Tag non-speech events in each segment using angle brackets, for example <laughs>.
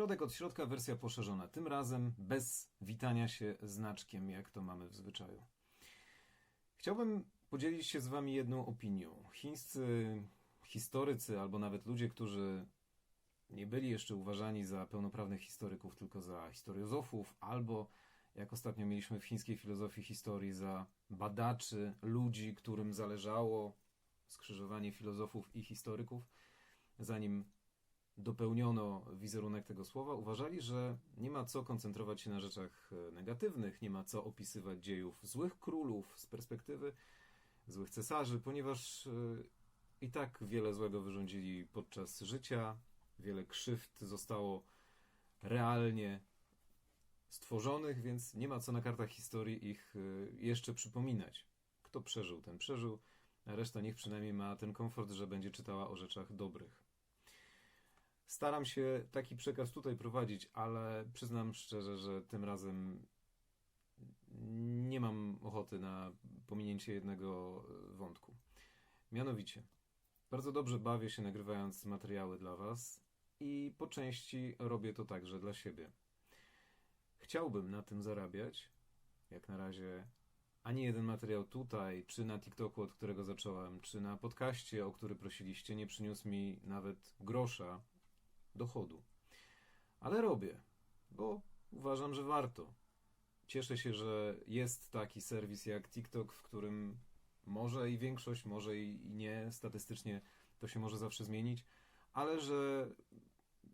Środek od środka, wersja poszerzona. Tym razem bez witania się znaczkiem, jak to mamy w zwyczaju. Chciałbym podzielić się z Wami jedną opinią. Chińscy historycy, albo nawet ludzie, którzy nie byli jeszcze uważani za pełnoprawnych historyków, tylko za historiozofów, albo jak ostatnio mieliśmy w chińskiej filozofii historii, za badaczy, ludzi, którym zależało skrzyżowanie filozofów i historyków, zanim dopełniono wizerunek tego słowa, uważali, że nie ma co koncentrować się na rzeczach e, negatywnych, nie ma co opisywać dziejów złych królów z perspektywy złych cesarzy, ponieważ e, i tak wiele złego wyrządzili podczas życia, wiele krzywd zostało realnie stworzonych, więc nie ma co na kartach historii ich e, jeszcze przypominać. Kto przeżył, ten przeżył, a reszta niech przynajmniej ma ten komfort, że będzie czytała o rzeczach dobrych. Staram się taki przekaz tutaj prowadzić, ale przyznam szczerze, że tym razem nie mam ochoty na pominięcie jednego e, wątku. Mianowicie, bardzo dobrze bawię się nagrywając materiały dla Was i po części robię to także dla siebie. Chciałbym na tym zarabiać. Jak na razie ani jeden materiał tutaj, czy na TikToku, od którego zacząłem, czy na podcaście, o który prosiliście, nie przyniósł mi nawet grosza dochodu. Ale robię, bo uważam, że warto. Cieszę się, że jest taki serwis jak TikTok, w którym może i większość, może i nie, statystycznie to się może zawsze zmienić, ale że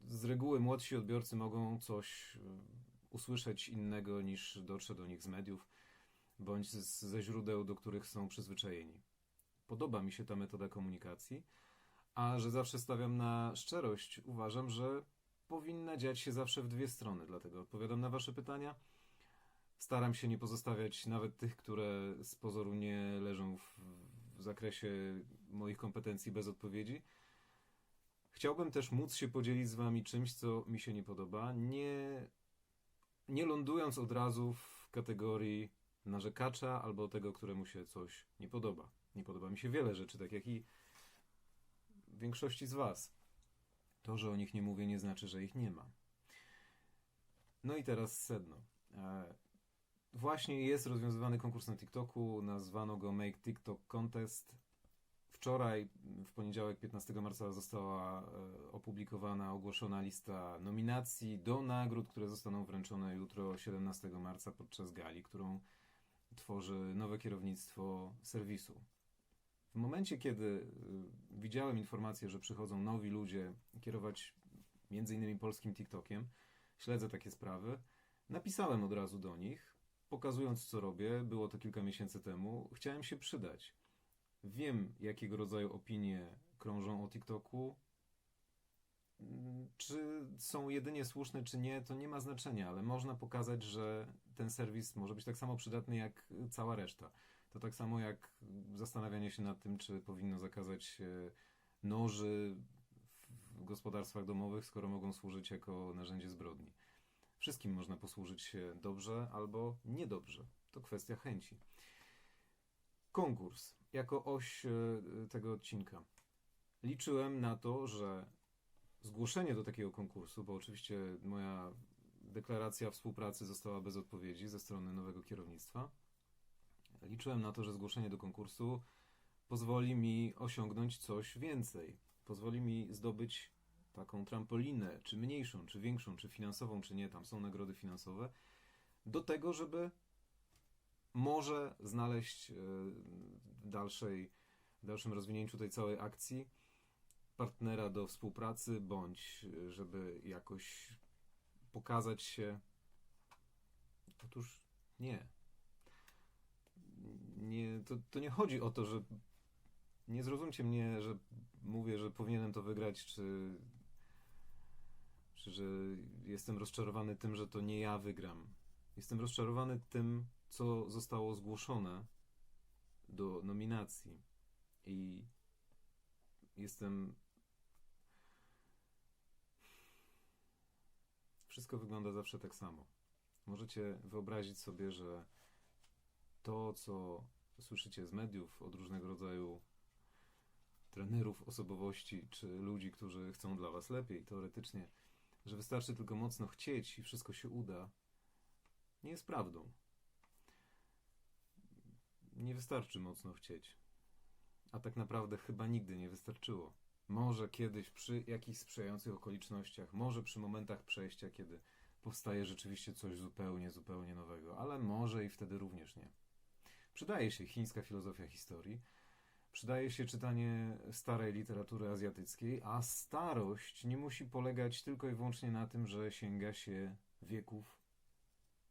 z reguły młodsi odbiorcy mogą coś e, usłyszeć innego niż dotrze do nich z mediów bądź ze źródeł, do których są przyzwyczajeni. Podoba mi się ta metoda komunikacji, a że zawsze stawiam na szczerość, uważam, że powinna dziać się zawsze w dwie strony. Dlatego odpowiadam na Wasze pytania. Staram się nie pozostawiać nawet tych, które z pozoru nie leżą w, w zakresie moich kompetencji bez odpowiedzi. Chciałbym też móc się podzielić z Wami czymś, co mi się nie podoba, nie, nie lądując od razu w kategorii narzekacza albo tego, któremu się coś nie podoba. Nie podoba mi się wiele rzeczy, tak jak i większości z Was. To, że o nich nie mówię, nie znaczy, że ich nie ma. No i teraz sedno. E, właśnie jest rozwiązywany konkurs na TikToku. Nazwano go Make TikTok Contest. Wczoraj, w poniedziałek 15 marca, została e, opublikowana, ogłoszona lista nominacji do nagród, które zostaną wręczone jutro, 17 marca, podczas gali, którą tworzy nowe kierownictwo serwisu. W momencie, kiedy y, widziałem informację, że przychodzą nowi ludzie kierować między innymi polskim TikTokiem, śledzę takie sprawy, napisałem od razu do nich, pokazując co robię, było to kilka miesięcy temu, chciałem się przydać. Wiem, jakiego rodzaju opinie krążą o TikToku. Czy są jedynie słuszne, czy nie, to nie ma znaczenia, ale można pokazać, że ten serwis może być tak samo przydatny jak cała reszta. To tak samo jak zastanawianie się nad tym, czy powinno zakazać noży w gospodarstwach domowych, skoro mogą służyć jako narzędzie zbrodni. Wszystkim można posłużyć się dobrze albo niedobrze. To kwestia chęci. Konkurs jako oś e, tego odcinka. Liczyłem na to, że zgłoszenie do takiego konkursu, bo oczywiście moja deklaracja współpracy została bez odpowiedzi ze strony nowego kierownictwa Liczyłem na to, że zgłoszenie do konkursu pozwoli mi osiągnąć coś więcej. Pozwoli mi zdobyć taką trampolinę, czy mniejszą, czy większą, czy finansową, czy nie, tam są nagrody finansowe, do tego, żeby może znaleźć e, w, dalszej, w dalszym rozwinięciu tej całej akcji partnera do współpracy, bądź e, żeby jakoś pokazać się. Otóż nie nie, to, to nie chodzi o to, że nie zrozumcie mnie, że mówię, że powinienem to wygrać, czy, czy że jestem rozczarowany tym, że to nie ja wygram. Jestem rozczarowany tym, co zostało zgłoszone do nominacji. I jestem. Wszystko wygląda zawsze tak samo. Możecie wyobrazić sobie, że to, co słyszycie z mediów od różnego rodzaju trenerów osobowości, czy ludzi, którzy chcą dla Was lepiej, teoretycznie że wystarczy tylko mocno chcieć i wszystko się uda, nie jest prawdą. Nie wystarczy mocno chcieć. A tak naprawdę chyba nigdy nie wystarczyło. Może kiedyś przy jakichś sprzyjających okolicznościach, może przy momentach przejścia, kiedy powstaje rzeczywiście coś zupełnie, zupełnie nowego, ale może i wtedy również nie. Przydaje się chińska filozofia historii, przydaje się czytanie starej literatury azjatyckiej, a starość nie musi polegać tylko i wyłącznie na tym, że sięga się wieków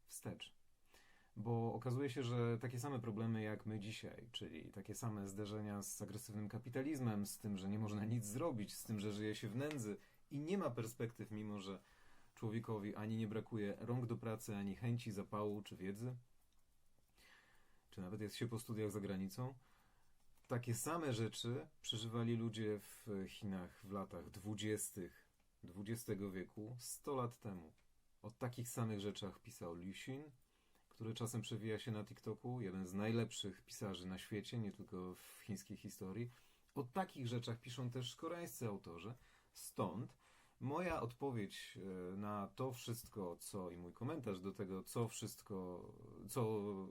wstecz. Bo okazuje się, że takie same problemy jak my dzisiaj, czyli takie same zderzenia z agresywnym kapitalizmem, z tym, że nie można nic zrobić, z tym, że żyje się w nędzy i nie ma perspektyw, mimo że człowiekowi ani nie brakuje rąk do pracy, ani chęci, zapału czy wiedzy, czy nawet jest się po studiach za granicą. Takie same rzeczy przeżywali ludzie w Chinach w latach dwudziestych XX wieku, 100 lat temu. O takich samych rzeczach pisał Liu Xin, który czasem przewija się na TikToku, jeden z najlepszych pisarzy na świecie, nie tylko w chińskiej historii. O takich rzeczach piszą też koreańscy autorzy. Stąd moja odpowiedź e, na to wszystko, co i mój komentarz do tego, co wszystko, co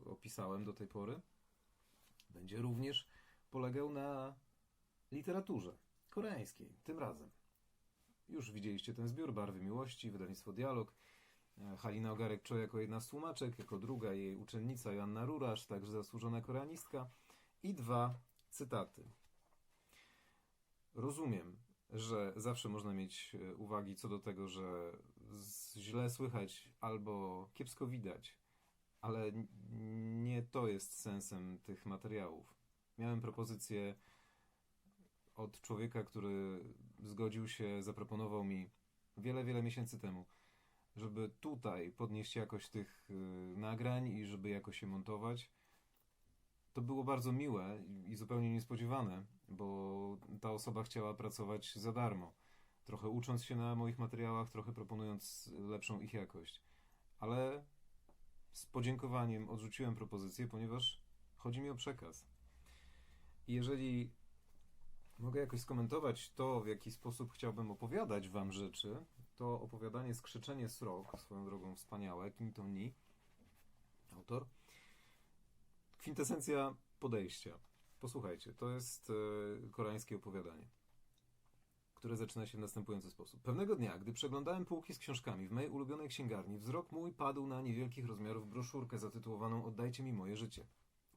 opisałem do tej pory, będzie również polegał na literaturze koreańskiej, tym razem. Już widzieliście ten zbiór Barwy Miłości, wydawnictwo Dialog. E, Halina Ogarek-Czo jako jedna z tłumaczek, jako druga jej uczennica Joanna Rurasz, także zasłużona koreanistka. I dwa cytaty. Rozumiem, że zawsze można mieć e, uwagi co do tego, że źle słychać albo kiepsko widać, ale nie to jest sensem tych materiałów. Miałem propozycję od człowieka, który zgodził się, zaproponował mi wiele, wiele miesięcy temu, żeby tutaj podnieść jakość tych y, nagrań i żeby jakoś je montować. To było bardzo miłe i- zupełnie niespodziewane, bo ta osoba chciała pracować za darmo. Trochę ucząc się na moich materiałach, trochę proponując lepszą ich jakość. Ale z podziękowaniem odrzuciłem propozycję, ponieważ chodzi mi o przekaz. I jeżeli mogę jakoś skomentować to, w jaki sposób chciałbym opowiadać Wam rzeczy, to opowiadanie Skrzyczenie Srok, swoją drogą wspaniałe, Kim To Ni, autor. Kwintesencja podejścia. Posłuchajcie, to jest e, koreańskie opowiadanie, które zaczyna się w następujący sposób. Pewnego dnia, gdy przeglądałem półki z książkami w mojej ulubionej księgarni, wzrok mój padł na niewielkich rozmiarów broszurkę zatytułowaną Oddajcie mi moje życie.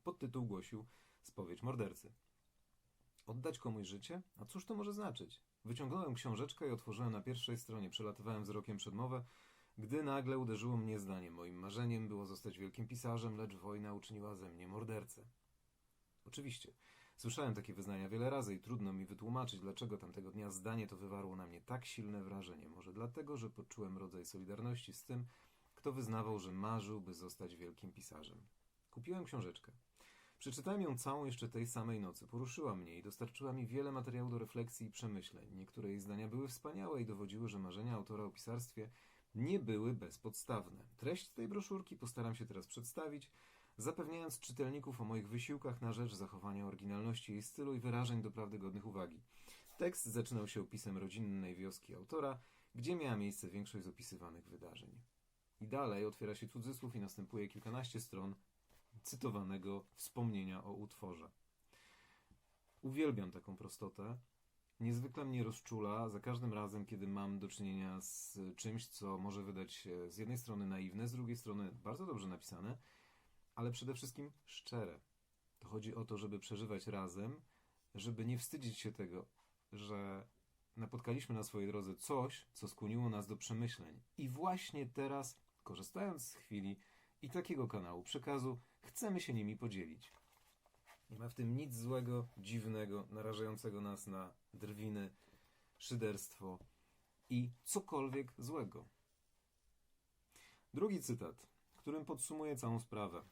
Podtytuł głosił Spowiedź mordercy. Oddać komuś życie? A cóż to może znaczyć? Wyciągnąłem książeczkę i otworzyłem na pierwszej stronie. Przelatywałem wzrokiem przedmowę, gdy nagle uderzyło mnie zdanie. Moim marzeniem było zostać wielkim pisarzem, lecz wojna uczyniła ze mnie mordercę. Oczywiście. Słyszałem takie wyznania wiele razy i trudno mi wytłumaczyć, dlaczego tamtego dnia zdanie to wywarło na mnie tak silne wrażenie. Może dlatego, że poczułem rodzaj solidarności z tym, kto wyznawał, że marzył, by zostać wielkim pisarzem. Kupiłem książeczkę. Przeczytałem ją całą jeszcze tej samej nocy. Poruszyła mnie i dostarczyła mi wiele materiału do refleksji i przemyśleń. Niektóre jej zdania były wspaniałe i dowodziły, że marzenia autora o pisarstwie nie były bezpodstawne. Treść tej broszurki postaram się teraz przedstawić, zapewniając czytelników o moich wysiłkach na rzecz zachowania oryginalności jej stylu i wyrażeń doprawdy godnych uwagi. Tekst zaczynał się opisem rodzinnej wioski autora, gdzie miała miejsce większość z opisywanych wydarzeń. I dalej otwiera się cudzysłów i następuje kilkanaście stron cytowanego wspomnienia o utworze. Uwielbiam taką prostotę. Niezwykle mnie rozczula za każdym razem, kiedy mam do czynienia z czymś, co może wydać się z jednej strony naiwne, z drugiej strony bardzo dobrze napisane, ale przede wszystkim szczere. To chodzi o to, żeby przeżywać razem, żeby nie wstydzić się tego, że napotkaliśmy na swojej drodze coś, co skłoniło nas do przemyśleń. I właśnie teraz, korzystając z chwili i takiego kanału przekazu, chcemy się nimi podzielić. Nie ma w tym nic złego, dziwnego, narażającego nas na drwiny, szyderstwo i cokolwiek złego. Drugi cytat, którym podsumuję całą sprawę.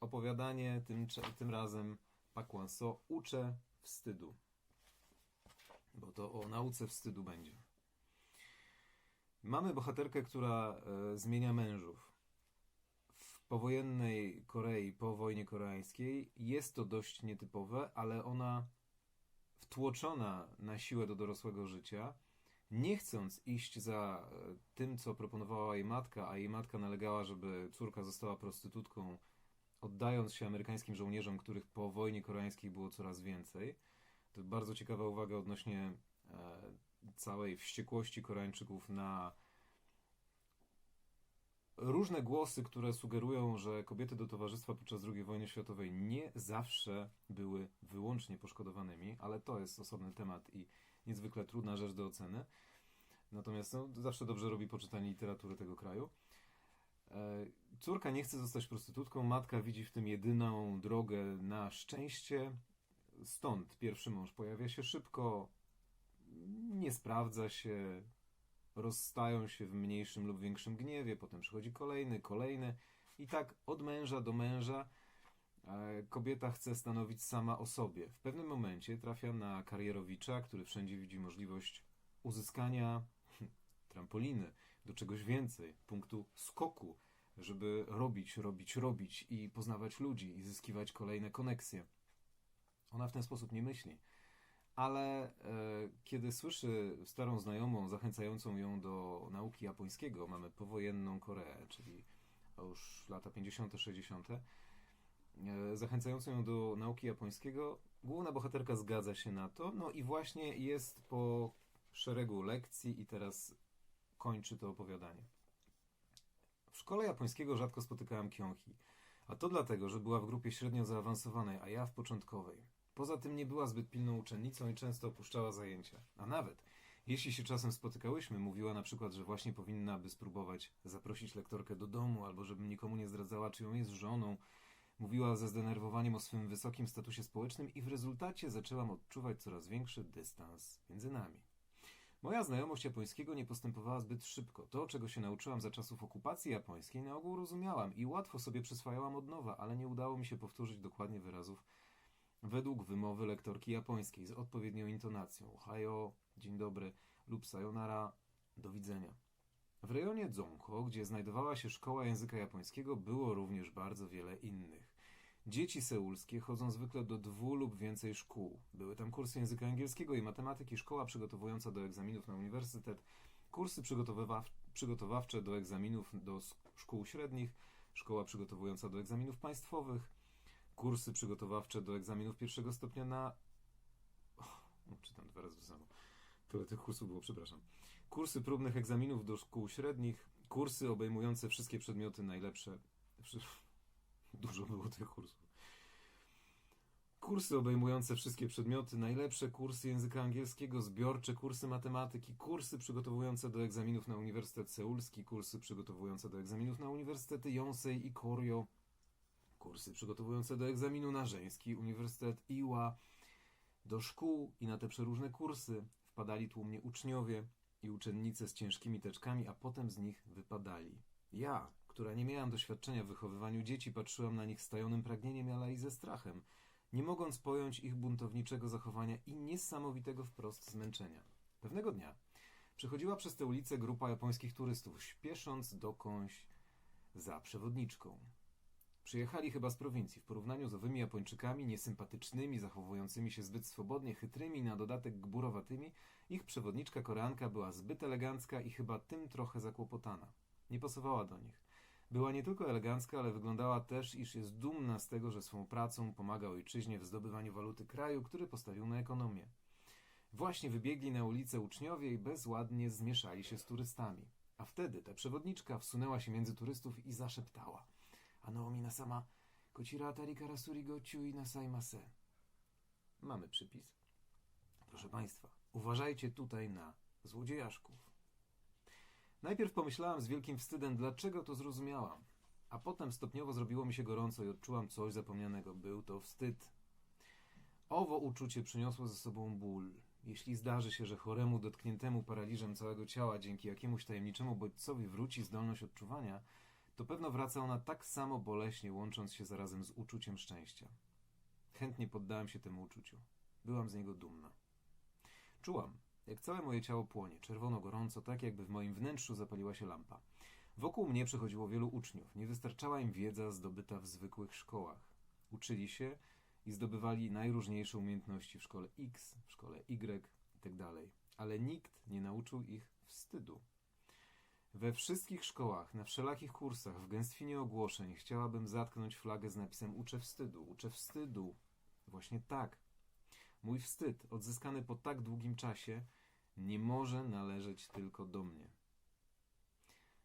Opowiadanie tym, tym razem Pakwanso uczę wstydu. Bo to o nauce wstydu będzie. Mamy bohaterkę, która e, zmienia mężów. Powojennej Korei, po wojnie koreańskiej, jest to dość nietypowe, ale ona wtłoczona na siłę do dorosłego życia Nie chcąc iść za e, tym, co proponowała jej matka, a jej matka nalegała, żeby córka została prostytutką, oddając się amerykańskim żołnierzom, których po wojnie koreańskiej było coraz więcej. To bardzo ciekawa uwaga odnośnie e, całej wściekłości Koreańczyków na różne głosy, które sugerują, że kobiety do towarzystwa podczas II wojny światowej nie zawsze były wyłącznie poszkodowanymi, ale to jest osobny temat i niezwykle trudna rzecz do oceny. Natomiast no, zawsze dobrze robi poczytanie literatury tego kraju. E, Córka nie chce zostać prostytutką, matka widzi w tym jedyną drogę na szczęście. Stąd pierwszy mąż pojawia się szybko, nie sprawdza się, rozstają się w mniejszym lub większym gniewie, potem przychodzi kolejny, kolejny i tak od męża do męża e, kobieta chce stanowić sama o sobie. W pewnym momencie trafia na karierowicza, który wszędzie widzi możliwość uzyskania <laughs> trampoliny, do czegoś więcej, punktu skoku, żeby robić, robić, robić i poznawać ludzi i zyskiwać kolejne koneksje. Ona w ten sposób nie myśli. Ale e, kiedy słyszy starą znajomą zachęcającą ją do nauki japońskiego, mamy powojenną Koreę, czyli już lata 50., 60., e, zachęcającą ją do nauki japońskiego, główna bohaterka zgadza się na to, no i właśnie jest po szeregu lekcji i teraz kończy to opowiadanie. W szkole japońskiego rzadko spotykałem Kyonhi, a to dlatego, że była w grupie średnio zaawansowanej, a ja w początkowej. Poza tym nie była zbyt pilną uczennicą i często opuszczała zajęcia. A nawet, jeśli się czasem spotykałyśmy, mówiła na przykład, że właśnie powinna by spróbować zaprosić lektorkę do domu, albo żebym nikomu nie zdradzała, czyją jest żoną. Mówiła ze zdenerwowaniem o swym wysokim statusie społecznym i w rezultacie zaczęłam odczuwać coraz większy dystans między nami. Moja znajomość japońskiego nie postępowała zbyt szybko. To, czego się nauczyłam za czasów okupacji japońskiej, na ogół rozumiałam i łatwo sobie przyswajałam od nowa, ale nie udało mi się powtórzyć dokładnie wyrazów według wymowy lektorki japońskiej z odpowiednią intonacją. Ohio, dzień dobry lub sayonara, do widzenia. W rejonie Dzonko, gdzie znajdowała się szkoła języka japońskiego, było również bardzo wiele innych. Dzieci seulskie chodzą zwykle do dwu lub więcej szkół. Były tam kursy języka angielskiego i matematyki, szkoła przygotowująca do egzaminów na uniwersytet, kursy przygotowawcze do egzaminów do szkół średnich, szkoła przygotowująca do egzaminów państwowych, kursy przygotowawcze do egzaminów pierwszego stopnia na. Oh, czytam dwa razy to samo. Tyle tych kursów było, przepraszam. Kursy próbnych egzaminów do szkół średnich, kursy obejmujące wszystkie przedmioty najlepsze. Dużo było tych kursów. Kursy obejmujące wszystkie przedmioty, najlepsze kursy języka angielskiego, zbiorcze kursy matematyki, kursy przygotowujące do egzaminów na Uniwersytet Seulski, kursy przygotowujące do egzaminów na Uniwersytety Yonsei i Koryo, kursy przygotowujące do egzaminu na żeński Uniwersytet Iła. Do szkół i na te przeróżne kursy wpadali tłumnie uczniowie i uczennice z ciężkimi teczkami, a potem z nich wypadali. Ja, która nie miałam doświadczenia w wychowywaniu dzieci, patrzyłam na nich z tajonym pragnieniem, ale i ze strachem, nie mogąc pojąć ich buntowniczego zachowania i niesamowitego wprost zmęczenia. Pewnego dnia przechodziła przez tę ulicę grupa japońskich turystów, śpiesząc dokądś za przewodniczką. Przyjechali chyba z prowincji. W porównaniu z owymi Japończykami, niesympatycznymi, zachowującymi się zbyt swobodnie, chytrymi, na dodatek gburowatymi, ich przewodniczka Koreanka była zbyt elegancka i chyba tym trochę zakłopotana. Nie pasowała do nich. Była nie tylko elegancka, ale wyglądała też, iż jest dumna z tego, że swą pracą pomaga ojczyźnie w zdobywaniu waluty kraju, który postawił na ekonomię. Właśnie wybiegli na ulicę uczniowie i bezładnie zmieszali się z turystami. A wtedy ta przewodniczka wsunęła się między turystów i zaszeptała. A Naomi sama Kocira atari karasuri go chui nasaimase. Mamy przypis. Proszę Państwa, uważajcie tutaj na złodziejaszków. Najpierw pomyślałam z wielkim wstydem, dlaczego to zrozumiałam. A potem stopniowo zrobiło mi się gorąco i odczułam coś zapomnianego. Był to wstyd. Owo uczucie przyniosło ze sobą ból. Jeśli zdarzy się, że choremu, dotkniętemu paraliżem całego ciała dzięki jakiemuś tajemniczemu bodźcowi wróci zdolność odczuwania, to pewno wraca ona tak samo boleśnie, łącząc się zarazem z uczuciem szczęścia. Chętnie poddałem się temu uczuciu. Byłam z niego dumna. Czułam, jak całe moje ciało płonie, czerwono gorąco, tak jakby w moim wnętrzu zapaliła się lampa. Wokół mnie przechodziło wielu uczniów. Nie wystarczała im wiedza zdobyta w zwykłych szkołach. Uczyli się i zdobywali najróżniejsze umiejętności w szkole X, w szkole Y itd. ale nikt nie nauczył ich wstydu. We wszystkich szkołach, na wszelakich kursach, w gęstwinie ogłoszeń chciałabym zatknąć flagę z napisem Uczę wstydu, uczę wstydu. Właśnie tak. Mój wstyd, odzyskany po tak długim czasie, nie może należeć tylko do mnie.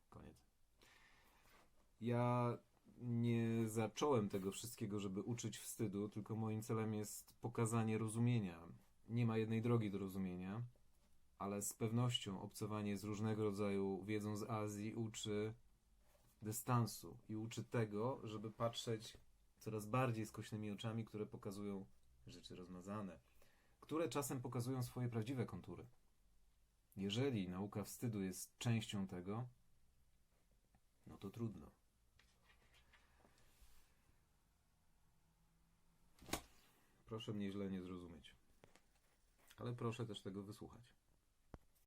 Koniec. Ja nie zacząłem tego wszystkiego, żeby uczyć wstydu, tylko moim celem jest pokazanie rozumienia. Nie ma jednej drogi do rozumienia, ale z pewnością obcowanie z różnego rodzaju wiedzą z Azji uczy dystansu i uczy tego, żeby patrzeć coraz bardziej skośnymi oczami, które pokazują rzeczy rozmazane, które czasem pokazują swoje prawdziwe kontury. Jeżeli nauka wstydu jest częścią tego, no to trudno. Proszę mnie źle nie zrozumieć. Ale proszę też tego wysłuchać.